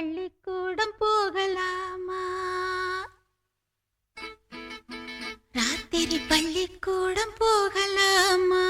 பள்ளிக்கூடம் போகலாமா? ராத்திரி பள்ளிக்கூடம் போகலாமா?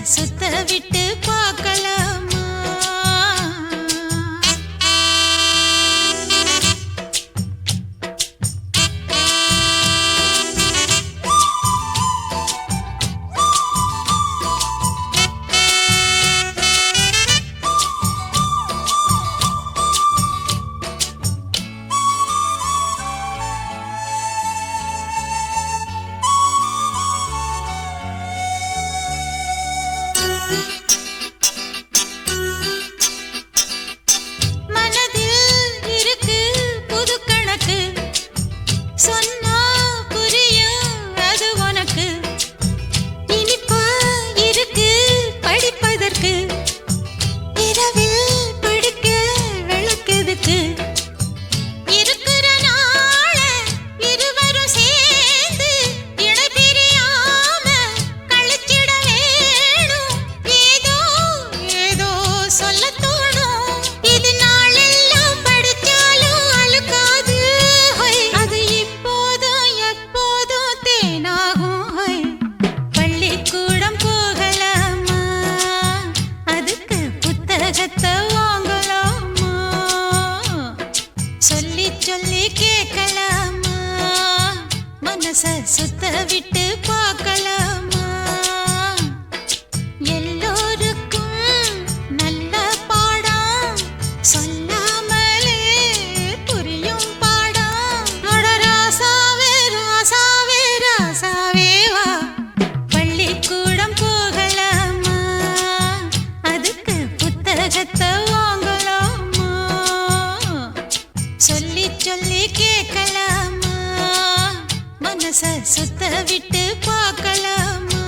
சுத்த விட்டு பார்க்கலாம். மனச சுத்த விட்டு பார்க்கலாம். மனச சுத்த விட்டு பார்க்கலாமா.